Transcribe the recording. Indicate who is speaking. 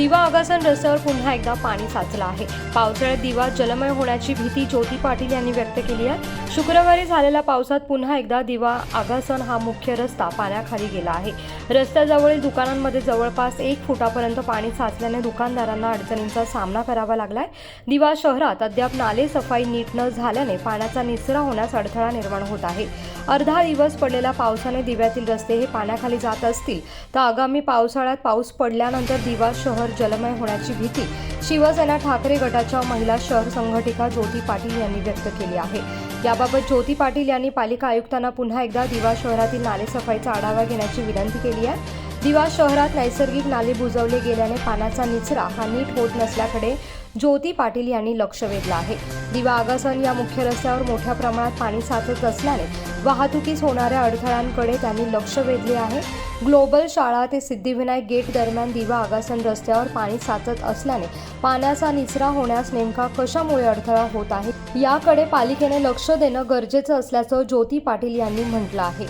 Speaker 1: दिवा आगासन रस्त्यावर पुन्हा एकदा पाणी साचलं आहे. पावसाळ्यात दिवा जलमय होण्याची भीती ज्योती पाटील यांनी व्यक्त केली आहे. शुक्रवारी झालेल्या पावसात पुन्हा एकदा दिवा आगासन हा मुख्य रस्ता पाण्याखाली गेला आहे. रस्त्याजवळील दुकानांमध्ये जवळपास एक फुटापर्यंत पाणी साचल्याने दुकानदारांना अडचणींचा सामना करावा लागलाय. दिवा शहरात अद्याप नाले सफाई नीट न झाल्याने पाण्याचा निचरा होण्यास अडथळा निर्माण होत आहे. अर्धा दिवस पडलेल्या पावसाने दिव्यातील रस्ते हे पाण्याखाली जात असतील. तर आगामी पावसाळ्यात पाऊस पडल्यानंतर दिवा शहर जलमय होण्याची भीती शिवसेना ठाकरे गटाच्या महिला शहर संघटिका ज्योती पाटील यांनी व्यक्त केली आहे. याबाबत ज्योती पाटील यांनी पालिका आयुक्तांना पुन्हा एकदा दिवा शहरातील नालेसफाईचा आढावा घेण्याची विनंती केली आहे. दिवा शहरात नैसर्गिक नाले बुजवले गेल्याने पाण्याचा निचरा हा नीट होत नसल्याकडे ज्योती पाटील यांनी लक्ष वेधलं आहे. दिवा आगासन या मुख्य रस्त्यावर मोठ्या प्रमाणात पाणी साचत असल्याने वाहतुकीस होणाऱ्या अडथळ्यांकडे त्यांनी लक्ष वेधले आहे. ग्लोबल शाळा ते सिद्धिविनायक गेट दरम्यान दिवा आगासन रस्त्यावर पाणी साचत असल्याने पाण्याचा निचरा होण्यास नेमका कशामुळे अडथळा होत आहे? याकडे पालिकेने लक्ष देणं गरजेचं असल्याचं ज्योती पाटील यांनी म्हटलं आहे.